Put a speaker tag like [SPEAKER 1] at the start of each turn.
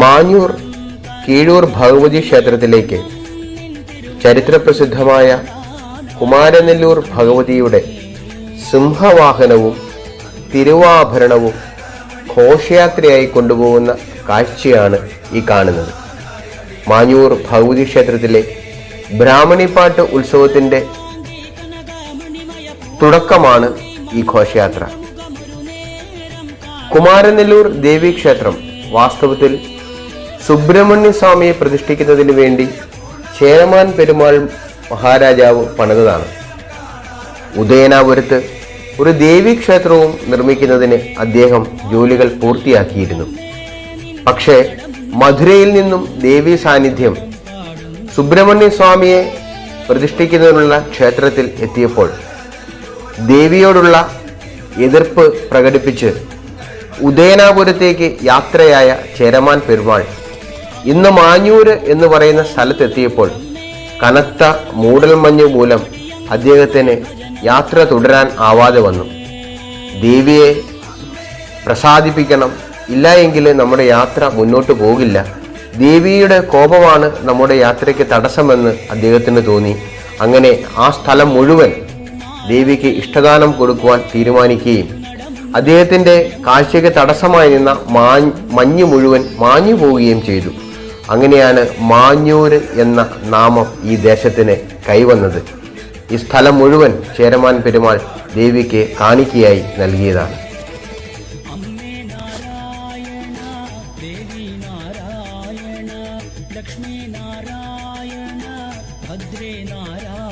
[SPEAKER 1] മാഞ്ഞൂർ കീഴൂർ ഭഗവതി ക്ഷേത്രത്തിലേക്ക് ചരിത്രപ്രസിദ്ധമായ കുമാരനെല്ലൂർ ഭഗവതിയുടെ സിംഹവാഹനവും തിരുവാഭരണവും ഘോഷയാത്രയായി കൊണ്ടുപോകുന്ന കാഴ്ചയാണ് ഈ കാണുന്നത്. മാഞ്ഞൂർ ഭഗവതി ക്ഷേത്രത്തിലെ ബ്രാഹ്മണിപ്പാട്ട് ഉത്സവത്തിന്റെ തുടക്കമാണ് ഈ ഘോഷയാത്ര. കുമാരനെല്ലൂർ ദേവീക്ഷേത്രം വാസ്തവത്തിൽ സുബ്രഹ്മണ്യ സ്വാമിയെ പ്രതിഷ്ഠിക്കുന്നതിന് വേണ്ടി ചേരമാൻ പെരുമാൾ മഹാരാജാവ് പണിതതാണ്. ഉദയനാപുരത്ത് ഒരു ദേവീക്ഷേത്രവും നിർമ്മിക്കുന്നതിന് അദ്ദേഹം ജോലികൾ പൂർത്തിയാക്കിയിരുന്നു. പക്ഷേ മധുരയിൽ നിന്നും ദേവീ സാന്നിധ്യം സുബ്രഹ്മണ്യ സ്വാമിയെ പ്രതിഷ്ഠിക്കുന്നതിനുള്ള ക്ഷേത്രത്തിൽ എത്തിയപ്പോൾ ദേവിയോടുള്ള എതിർപ്പ് പ്രകടിപ്പിച്ച് ഉദയനാപുരത്തേക്ക് യാത്രയായ ചേരമാൻ പെരുമാൾ ഇന്ന് മാഞ്ഞൂര് എന്ന് പറയുന്ന സ്ഥലത്തെത്തിയപ്പോൾ കനത്ത മൂടൽമഞ്ഞ് മൂലം അദ്ദേഹത്തിന് യാത്ര തുടരാൻ ആവാതെ വന്നു. ദേവിയെ പ്രസാദിപ്പിക്കണം. ഇല്ല എങ്കിൽ നമ്മുടെ യാത്ര മുന്നോട്ട് പോകില്ല. ദേവിയുടെ കോപമാണ് നമ്മുടെ യാത്രയ്ക്ക് തടസ്സമെന്ന് അദ്ദേഹത്തിന് തോന്നി. അങ്ങനെ ആ സ്ഥലം മുഴുവൻ ദേവിക്ക് ഇഷ്ടദാനം കൊടുക്കുവാൻ തീരുമാനിക്കുകയും അദ്ദേഹത്തിന്റെ കാഴ്ചയ്ക്ക് തടസ്സമായി നിന്ന മാ മഞ്ഞ് മുഴുവൻ മാഞ്ഞു പോവുകയും ചെയ്തു. അങ്ങനെയാണ് മാഞ്ഞൂര് എന്ന നാമം ഈ ദേശത്തിന് കൈവന്നത്. ഈ സ്ഥലം മുഴുവൻ ചേരമാൻ പെരുമാൾ ദേവിക്ക് കാണിക്കയായി നൽകിയതാണ്.
[SPEAKER 2] ലക്ഷ്മി നാരായണ ഭദ്രേ നാരായണ.